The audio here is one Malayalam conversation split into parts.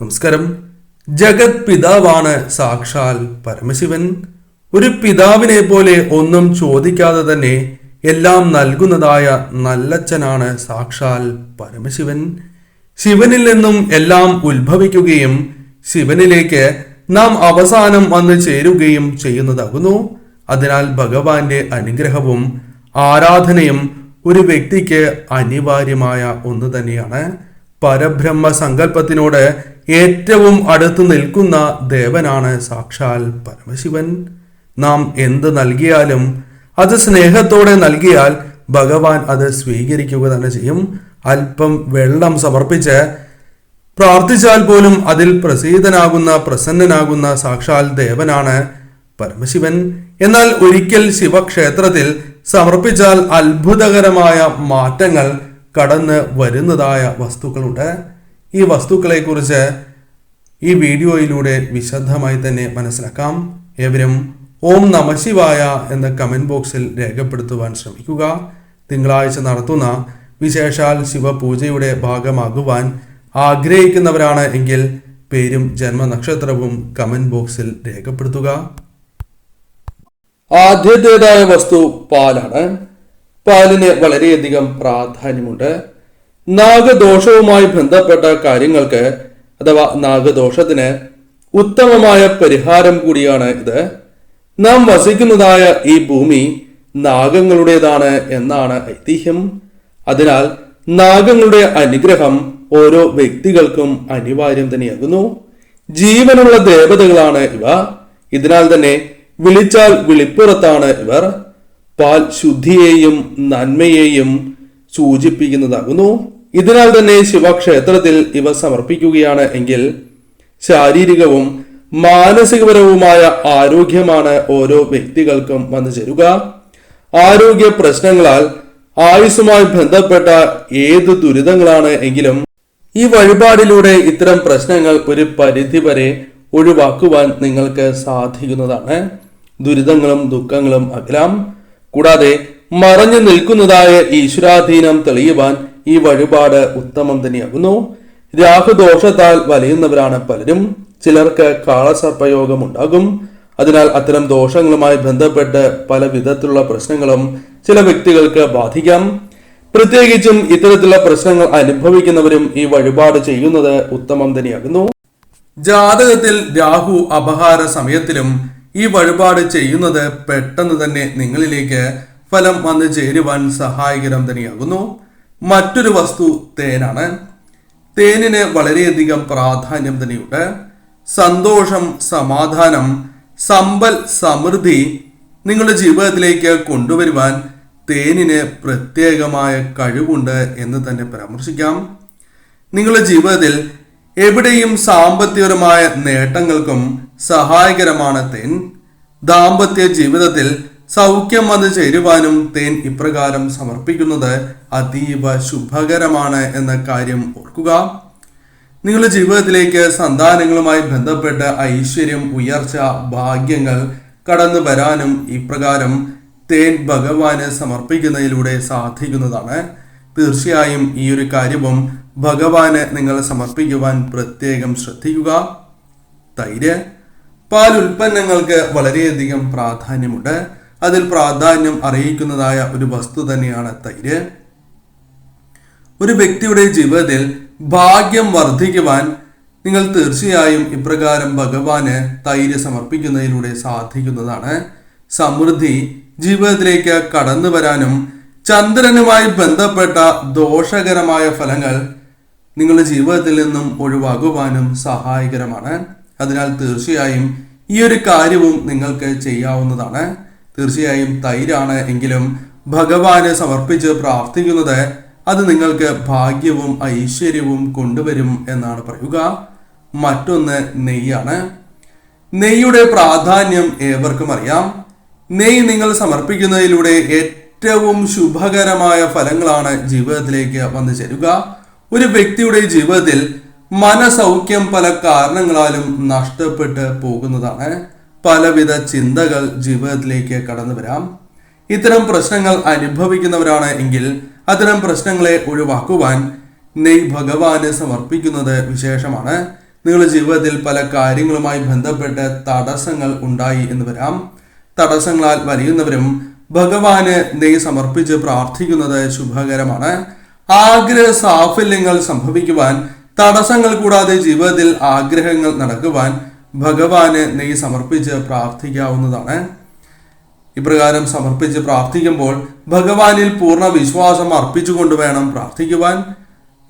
നമസ്കാരം. ജഗത് പിതാവാണ് സാക്ഷാൽ പരമശിവൻ. ഒരു പിതാവിനെ പോലെ ഒന്നും ചോദിക്കാതെ തന്നെ എല്ലാം നൽകുന്നതായ നല്ലച്ഛനാണ് സാക്ഷാൽ പരമശിവൻ. ശിവനിൽ നിന്നും എല്ലാം ഉത്ഭവിക്കുകയും ശിവനിലേക്ക് നാം അവസാനം വന്ന് ചേരുകയും ചെയ്യുന്നതാകുന്നു. അതിനാൽ ഭഗവാന്റെ അനുഗ്രഹവും ആരാധനയും ഒരു വ്യക്തിക്ക് അനിവാര്യമായ ഒന്ന് തന്നെയാണ്. പരബ്രഹ്മ സങ്കല്പത്തിനോട് ഏറ്റവും അടുത്ത് നിൽക്കുന്ന ദേവനാണ് സാക്ഷാൽ പരമശിവൻ. നാം എന്ത് നൽകിയാലും അത് സ്നേഹത്തോടെ നൽകിയാൽ ഭഗവാൻ അത് സ്വീകരിക്കുക തന്നെ ചെയ്യും. അല്പം വെള്ളം സമർപ്പിച്ച് പ്രാർത്ഥിച്ചാൽ പോലും അതിൽ പ്രസീതനാകുന്ന പ്രസന്നനാകുന്ന സാക്ഷാൽ ദേവനാണ് പരമശിവൻ. എന്നാൽ ഒരിക്കൽ ശിവക്ഷേത്രത്തിൽ സമർപ്പിച്ചാൽ അത്ഭുതകരമായ മാറ്റങ്ങൾ കടന്ന് വരുന്നതായ വസ്തുക്കളുണ്ട്. ഈ വസ്തുക്കളെ കുറിച്ച് ഈ വീഡിയോയിലൂടെ വിശദമായി തന്നെ മനസ്സിലാക്കാം. ഏവരും ഓം നമശിവായ എന്ന കമന്റ് ബോക്സിൽ രേഖപ്പെടുത്തുവാൻ ശ്രമിക്കുക. തിങ്കളാഴ്ച നടത്തുന്ന വിശേഷാൽ ശിവപൂജയുടെ ഭാഗമാകുവാൻ ആഗ്രഹിക്കുന്നവരാണ് എങ്കിൽ പേരും ജന്മനക്ഷത്രവും കമന്റ് ബോക്സിൽ രേഖപ്പെടുത്തുക. ആദ്യത്തേതായ വസ്തു പാലാണ്. പാലിന് വളരെയധികം പ്രാധാന്യമുണ്ട്. നാഗദോഷവുമായി ബന്ധപ്പെട്ട കാര്യങ്ങൾക്ക് അഥവാ നാഗദോഷത്തിന് ഉത്തമമായ പരിഹാരം കൂടിയാണ് ഇത്. നാം വസിക്കുന്നതായ ഈ ഭൂമി നാഗങ്ങളുടേതാണ് എന്നാണ് ഐതിഹ്യം. അതിനാൽ നാഗങ്ങളുടെ അനുഗ്രഹം ഓരോ വ്യക്തികൾക്കും അനിവാര്യം തന്നെയാകുന്നു. ജീവനുള്ള ദേവതകളാണ് ഇവ. ഇതിനാൽ തന്നെ വിളിച്ചാൽ വിളിപ്പുറത്താണ് ഇവർ. പാൽ ശുദ്ധിയെയും നന്മയെയും സൂചിപ്പിക്കുന്നതാകുന്നു. ഇതിനാൽ തന്നെ ശിവക്ഷേത്രത്തിൽ ഇവ സമർപ്പിക്കുകയാണ് എങ്കിൽ ശാരീരികവും മാനസികപരവുമായ ആരോഗ്യമാണ് ഓരോ വ്യക്തികൾക്കും വന്നു ചേരുക. ആരോഗ്യ പ്രശ്നങ്ങളാൽ ആയുസ്സുമായി ബന്ധപ്പെട്ട ഏത് ദുരിതങ്ങളാണ് എങ്കിലും ഈ വഴിപാടിലൂടെ ഇത്തരം പ്രശ്നങ്ങൾ ഒരു പരിധിവരെ ഒഴിവാക്കുവാൻ നിങ്ങൾക്ക് സാധിക്കുന്നതാണ്. ദുരിതങ്ങളും ദുഃഖങ്ങളും അകലാം. കൂടാതെ മറഞ്ഞു നിൽക്കുന്നതായ ഈശ്വരാധീനം തെളിയുവാൻ ഈ വഴിപാട് ഉത്തമം തന്നെയാകുന്നു. രാഹുദോഷത്താൽ വലയുന്നവരാണ് പലരും. ചിലർക്ക് കാളസർപ്പയോഗം ഉണ്ടാകും അതിനാൽ അത്തരം ദോഷങ്ങളുമായി ബന്ധപ്പെട്ട് പല വിധത്തിലുള്ള പ്രശ്നങ്ങളും ചില വ്യക്തികൾക്ക് ബാധിക്കാം. പ്രത്യേകിച്ചും ഇത്തരത്തിലുള്ള പ്രശ്നങ്ങൾ അനുഭവിക്കുന്നവരും ഈ വഴിപാട് ചെയ്യുന്നത് ഉത്തമം തന്നെയാകുന്നു. ജാതകത്തിൽ രാഹു അപഹാര സമയത്തിലും ഈ വഴിപാട് ചെയ്യുന്നത് പെട്ടെന്ന് തന്നെ നിങ്ങളിലേക്ക് ഫലം വന്നു ചേരുവാൻ സഹായകരം തന്നെയാകുന്നു. മറ്റൊരു വസ്തു തേനാണ്. തേനിന് വളരെയധികം പ്രാധാന്യം തന്നെയുണ്ട്. സന്തോഷം സമാധാനം സമ്പൽ സമൃദ്ധി നിങ്ങളുടെ ജീവിതത്തിലേക്ക് കൊണ്ടുവരുവാൻ തേനിന് പ്രത്യേകമായ കഴിവുണ്ട് എന്ന് തന്നെ പരാമർശിക്കാം. നിങ്ങളുടെ ജീവിതത്തിൽ എവിടെയും സാമ്പത്തികപരമായ നേട്ടങ്ങൾക്കും സഹായകരമാണ് തേൻ. ദാമ്പത്യ ജീവിതത്തിൽ സൗഖ്യം വന്നു ചേരുവാനും തേൻ ഇപ്രകാരം സമർപ്പിക്കുന്നത് അതീവ ശുഭകരമാണ് എന്ന കാര്യം ഓർക്കുക. നിങ്ങളുടെ ജീവിതത്തിലേക്ക് സന്താനങ്ങളുമായി ബന്ധപ്പെട്ട് ഐശ്വര്യം ഉയർച്ച ഭാഗ്യങ്ങൾ കടന്നു വരാനും ഇപ്രകാരം തേൻ ഭഗവാന് സമർപ്പിക്കുന്നതിലൂടെ സാധിക്കുന്നതാണ്. തീർച്ചയായും ഈ ഒരു കാര്യവും ഭഗവാന് നിങ്ങൾ സമർപ്പിക്കുവാൻ പ്രത്യേകം ശ്രദ്ധിക്കുക. തൈര് പാൽ ഉൽപ്പന്നങ്ങൾക്ക് വളരെയധികം പ്രാധാന്യമുണ്ട്. അതിൽ പ്രാധാന്യം അറിയിക്കുന്നതായ ഒരു വസ്തു തന്നെയാണ് തൈര്. ഒരു വ്യക്തിയുടെ ജീവിതത്തിൽ ഭാഗ്യം വർദ്ധിക്കുവാൻ നിങ്ങൾ തീർച്ചയായും ഇപ്രകാരം ഭഗവാന് തൈര് സമർപ്പിക്കുന്നതിലൂടെ സാധിക്കുന്നതാണ്. സമൃദ്ധി ജീവിതത്തിലേക്ക് കടന്നു വരാനും ചന്ദ്രനുമായി ബന്ധപ്പെട്ട ദോഷകരമായ ഫലങ്ങൾ നിങ്ങളുടെ ജീവിതത്തിൽ നിന്നും ഒഴിവാകുവാനും സഹായകരമാണ്. അതിനാൽ തീർച്ചയായും ഈ ഒരു കാര്യവും നിങ്ങൾക്ക് ചെയ്യാവുന്നതാണ്. തീർച്ചയായും തൈരാണ് എങ്കിലും ഭഗവാന് സമർപ്പിച്ച് പ്രാർത്ഥിക്കുന്നത് അത് നിങ്ങൾക്ക് ഭാഗ്യവും ഐശ്വര്യവും കൊണ്ടുവരും എന്നാണ് പറയുക. മറ്റൊന്ന് നെയ്യാണ്. നെയ്യുടെ പ്രാധാന്യം ഏവർക്കും അറിയാം. നെയ്യ് നിങ്ങൾ സമർപ്പിക്കുന്നതിലൂടെ ഏറ്റവും ശുഭകരമായ ഫലങ്ങളാണ് ജീവിതത്തിലേക്ക് വന്നു ചേരുക. ഒരു വ്യക്തിയുടെ ജീവിതത്തിൽ മനസൗഖ്യം പല കാരണങ്ങളാലും നഷ്ടപ്പെട്ട് പോകുന്നതാണ്. പലവിധ ചിന്തകൾ ജീവിതത്തിലേക്ക് കടന്നു വരാം. ഇത്തരം പ്രശ്നങ്ങൾ അനുഭവിക്കുന്നവരാണ് എങ്കിൽ അത്തരം പ്രശ്നങ്ങളെ ഒഴിവാക്കുവാൻ നെയ് ഭഗവാന് സമർപ്പിക്കുന്നത് വിശേഷമാണ്. നിങ്ങളുടെ ജീവിതത്തിൽ പല കാര്യങ്ങളുമായി ബന്ധപ്പെട്ട് തടസ്സങ്ങൾ ഉണ്ടായി എന്ന് വരാം. തടസ്സങ്ങളാൽ വലിയുന്നവരും ഭഗവാന് നെയ് സമർപ്പിച്ച് പ്രാർത്ഥിക്കുന്നത് ശുഭകരമാണ്. ആഗ്രഹ സാഫല്യങ്ങൾ സംഭവിക്കുവാൻ തടസ്സങ്ങൾ കൂടാതെ ജീവിതത്തിൽ ആഗ്രഹങ്ങൾ നടക്കുവാൻ ഭഗവാന് നെയ് സമർപ്പിച്ച് പ്രാർത്ഥിക്കാവുന്നതാണ്. ഇപ്രകാരം സമർപ്പിച്ച് പ്രാർത്ഥിക്കുമ്പോൾ ഭഗവാനിൽ പൂർണ വിശ്വാസം അർപ്പിച്ചുകൊണ്ട് വേണം പ്രാർത്ഥിക്കുവാൻ.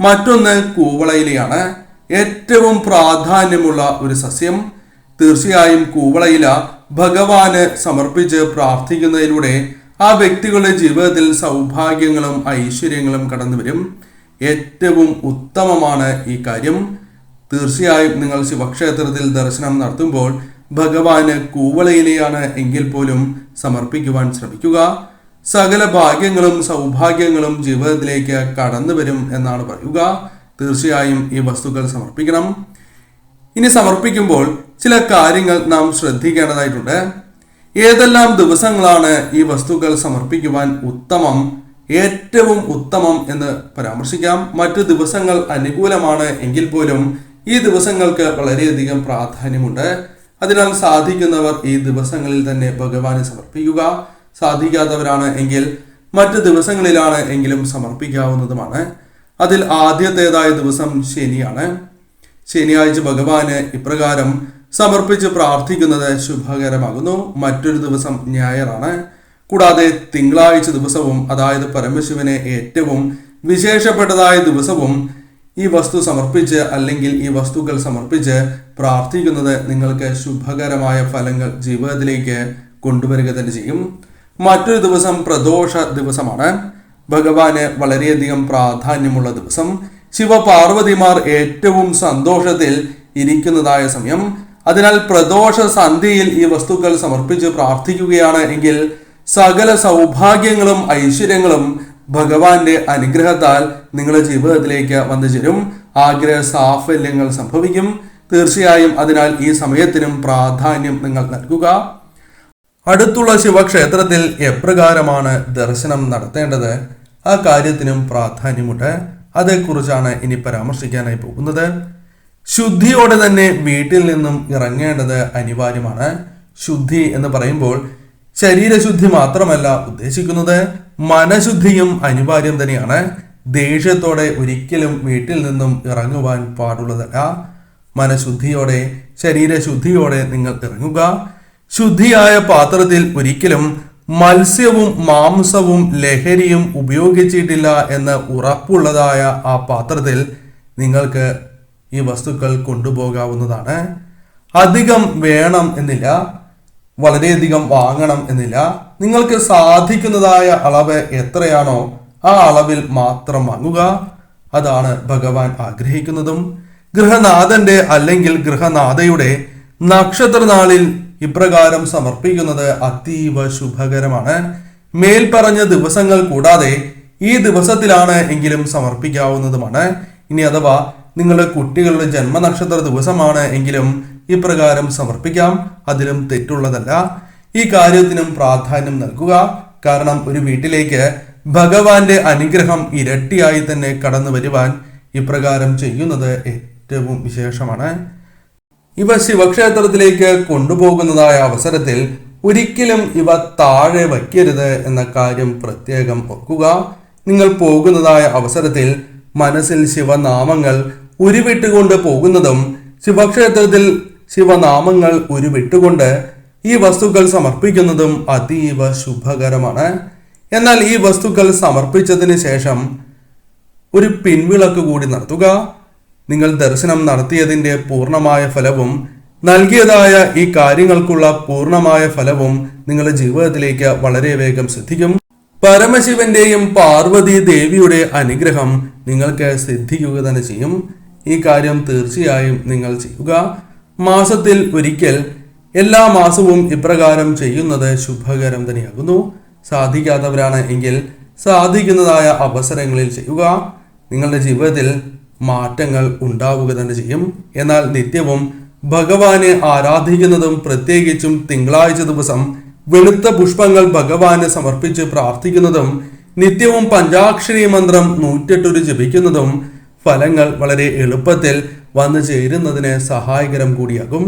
മറ്റൊന്ന് കൂവളയിലയാണ്. ഏറ്റവും പ്രാധാന്യമുള്ള ഒരു സസ്യം. തീർച്ചയായും കൂവളയില ഭഗവാന് സമർപ്പിച്ച് പ്രാർത്ഥിക്കുന്നതിലൂടെ ആ വ്യക്തികളുടെ ജീവിതത്തിൽ സൗഭാഗ്യങ്ങളും ഐശ്വര്യങ്ങളും കടന്നുവരും. ഏറ്റവും ഉത്തമമാണ് ഈ കാര്യം. തീർച്ചയായും നിങ്ങൾ ശിവക്ഷേത്രത്തിൽ ദർശനം നടത്തുമ്പോൾ ഭഗവാന് കൂവളയിലെയാണ് എങ്കിൽ പോലും സമർപ്പിക്കുവാൻ ശ്രമിക്കുക. സകല ഭാഗ്യങ്ങളും സൗഭാഗ്യങ്ങളും ജീവിതത്തിലേക്ക് കടന്നു വരും എന്നാണ് പറയുക. തീർച്ചയായും ഈ വസ്തുക്കൾ സമർപ്പിക്കണം. ഇനി സമർപ്പിക്കുമ്പോൾ ചില കാര്യങ്ങൾ നാം ശ്രദ്ധിക്കേണ്ടതായിട്ടുണ്ട്. ഏതെല്ലാം ദിവസങ്ങളാണ് ഈ വസ്തുക്കൾ സമർപ്പിക്കുവാൻ ഉത്തമം ഏറ്റവും ഉത്തമം എന്ന് പരാമർശിക്കാം. മറ്റു ദിവസങ്ങൾ അനുകൂലമാണ് എങ്കിൽ പോലും ഈ ദിവസങ്ങൾക്ക് വളരെയധികം പ്രാധാന്യമുണ്ട്. അതിനാൽ സാധിക്കുന്നവർ ഈ ദിവസങ്ങളിൽ തന്നെ ഭഗവാന് സമർപ്പിക്കുക. സാധിക്കാത്തവരാണ് എങ്കിൽ മറ്റു ദിവസങ്ങളിലാണ് എങ്കിലും സമർപ്പിക്കാവുന്നതുമാണ്. അതിൽ ആദ്യത്തേതായ ദിവസം ശനിയാണ്. ശനിയാഴ്ച ഭഗവാന് ഇപ്രകാരം സമർപ്പിച്ച് പ്രാർത്ഥിക്കുന്നത് ശുഭകരമാകുന്നു. മറ്റൊരു ദിവസം ഞായറാണ്. കൂടാതെ തിങ്കളാഴ്ച ദിവസവും അതായത് പരമശിവനെ ഏറ്റവും വിശേഷപ്പെട്ടതായ ദിവസവും ഈ വസ്തു സമർപ്പിച്ച് അല്ലെങ്കിൽ ഈ വസ്തുക്കൾ സമർപ്പിച്ച് പ്രാർത്ഥിക്കുന്നത് നിങ്ങൾക്ക് ശുഭകരമായ ഫലങ്ങൾ ജീവിതത്തിലേക്ക് കൊണ്ടുവരിക തന്നെ ചെയ്യും. മറ്റൊരു ദിവസം പ്രദോഷ ദിവസമാണ്. ഭഗവാന് വളരെയധികം പ്രാധാന്യമുള്ള ദിവസം. ശിവപാർവതിമാർ ഏറ്റവും സന്തോഷത്തിൽ ഇരിക്കുന്നതായ സമയം. അതിനാൽ പ്രദോഷ സന്ധ്യയിൽ ഈ വസ്തുക്കൾ സമർപ്പിച്ച് പ്രാർത്ഥിക്കുകയാണ് എങ്കിൽ സകല സൗഭാഗ്യങ്ങളും ഐശ്വര്യങ്ങളും ഭഗവാന്റെ അനുഗ്രഹത്താൽ നിങ്ങളുടെ ജീവിതത്തിലേക്ക് വന്നു ചേരും. ആഗ്രഹ സാഫല്യങ്ങൾ സംഭവിക്കും. തീർച്ചയായും അതിനാൽ ഈ സമയത്തിനും പ്രാധാന്യം നിങ്ങൾ നൽകുക. അടുത്തുള്ള ശിവക്ഷേത്രത്തിൽ എപ്രകാരമാണ് ദർശനം നടത്തേണ്ടത്? ആ കാര്യത്തിനും പ്രാധാന്യമുണ്ട്. അതേക്കുറിച്ചാണ് ഇനി പരാമർശിക്കാനായി പോകുന്നത്. ശുദ്ധിയോടെ തന്നെ വീട്ടിൽ നിന്നും ഇറങ്ങേണ്ടത് അനിവാര്യമാണ്. ശുദ്ധി എന്ന് പറയുമ്പോൾ ശരീരശുദ്ധി മാത്രമല്ല ഉദ്ദേശിക്കുന്നത്. മനഃശുദ്ധിയും അനിവാര്യം തന്നെയാണ്. ദേഷ്യത്തോടെ ഒരിക്കലും വീട്ടിൽ നിന്നും ഇറങ്ങുവാൻ പാടുള്ളതല്ല. മനഃശുദ്ധിയോടെ ശരീരശുദ്ധിയോടെ നിങ്ങൾ ഇറങ്ങുക. ശുദ്ധിയായ പാത്രത്തിൽ ഒരിക്കലും മത്സ്യവും മാംസവും ലഹരിയും ഉപയോഗിച്ചിട്ടില്ല എന്ന് ഉറപ്പുള്ളതായ ആ പാത്രത്തിൽ നിങ്ങൾക്ക് ഈ വസ്തുക്കൾ കൊണ്ടുപോകാവുന്നതാണ്. അധികം വേണം എന്നില്ല. വളരെയധികം വാങ്ങണം എന്നില്ല. നിങ്ങൾക്ക് സാധിക്കുന്നതായ അളവ് എത്രയാണോ ആ അളവിൽ മാത്രം വാങ്ങുക. അതാണ് ഭഗവാൻ ആഗ്രഹിക്കുന്നതും. ഗൃഹനാഥന്റെ അല്ലെങ്കിൽ ഗൃഹനാഥയുടെ നക്ഷത്രനാളിൽ ഇപ്രകാരം സമർപ്പിക്കുന്നത് അതീവ ശുഭകരമാണ്. മേൽപ്പറഞ്ഞ ദിവസങ്ങൾ കൂടാതെ ഈ ദിവസത്തിലാണ് എങ്കിലും സമർപ്പിക്കാവുന്നതുമാണ്. ഇനി അഥവാ നിങ്ങളുടെ കുട്ടികളുടെ ജന്മനക്ഷത്ര ദിവസമാണ് എങ്കിലും ഇപ്രകാരം സമർപ്പിക്കാം. അതിലും തെറ്റുള്ളതല്ല. ഈ കാര്യത്തിനും പ്രാധാന്യം നൽകുക. കാരണം ഒരു വീട്ടിലേക്ക് ഭഗവാന്റെ അനുഗ്രഹം ഇരട്ടിയായി തന്നെ കടന്നു വരുവാൻ ഇപ്രകാരം ചെയ്യുന്നത് ഏറ്റവും വിശേഷമാണ്. ഇവ ശിവക്ഷേത്രത്തിലേക്ക് കൊണ്ടുപോകുന്നതായ അവസരത്തിൽ ഒരിക്കലും ഇവ താഴെ വയ്ക്കരുത് എന്ന കാര്യം പ്രത്യേകം ഓർക്കുക. നിങ്ങൾ പോകുന്നതായ അവസരത്തിൽ മനസ്സിൽ ശിവനാമങ്ങൾ ഉരുവിട്ടുകൊണ്ട് പോകുന്നതും ശിവക്ഷേത്രത്തിൽ ശിവനാമങ്ങൾ ഉരുവിട്ടുകൊണ്ട് ഈ വസ്തുക്കൾ സമർപ്പിക്കുന്നതും അതീവ ശുഭകരമാണ്. എന്നാൽ ഈ വസ്തുക്കൾ സമർപ്പിച്ചതിന് ശേഷം ഒരു പിൻവിളക്ക് കൂടി നടത്തുക. നിങ്ങൾ ദർശനം നടത്തിയതിന്റെ പൂർണമായ ഫലവും നൽകിയതായ ഈ കാര്യങ്ങൾക്കുള്ള പൂർണമായ ഫലവും നിങ്ങളുടെ ജീവിതത്തിലേക്ക് വളരെ വേഗം സിദ്ധിക്കും. പരമശിവന്റെയും പാർവതി ദേവിയുടെ അനുഗ്രഹം നിങ്ങൾക്ക് സിദ്ധിക്കുക തന്നെ ചെയ്യും. ഈ കാര്യം തീർച്ചയായും നിങ്ങൾ ചെയ്യുക. മാസത്തിൽ ഒരിക്കൽ എല്ലാ മാസവും ഇപ്രകാരം ചെയ്യുന്നത് ശുഭകരം തന്നെയാകുന്നു. സാധിക്കാത്തവരാണ് എങ്കിൽ സാധിക്കുന്നതായ അവസരങ്ങളിൽ ചെയ്യുക. നിങ്ങളുടെ ജീവിതത്തിൽ മാറ്റങ്ങൾ ഉണ്ടാവുക തന്നെ ചെയ്യും. എന്നാൽ നിത്യവും ഭഗവാനെ ആരാധിക്കുന്നതും പ്രത്യേകിച്ചും തിങ്കളാഴ്ച ദിവസം വെളുത്ത പുഷ്പങ്ങൾ ഭഗവാന് സമർപ്പിച്ച് പ്രാർത്ഥിക്കുന്നതും നിത്യവും പഞ്ചാക്ഷരി മന്ത്രം നൂറ്റെട്ടൊരു ജപിക്കുന്നതും ഫലങ്ങൾ വളരെ എളുപ്പത്തിൽ വന്നു ചേരുന്നതിന് സഹായകരം കൂടിയാകും.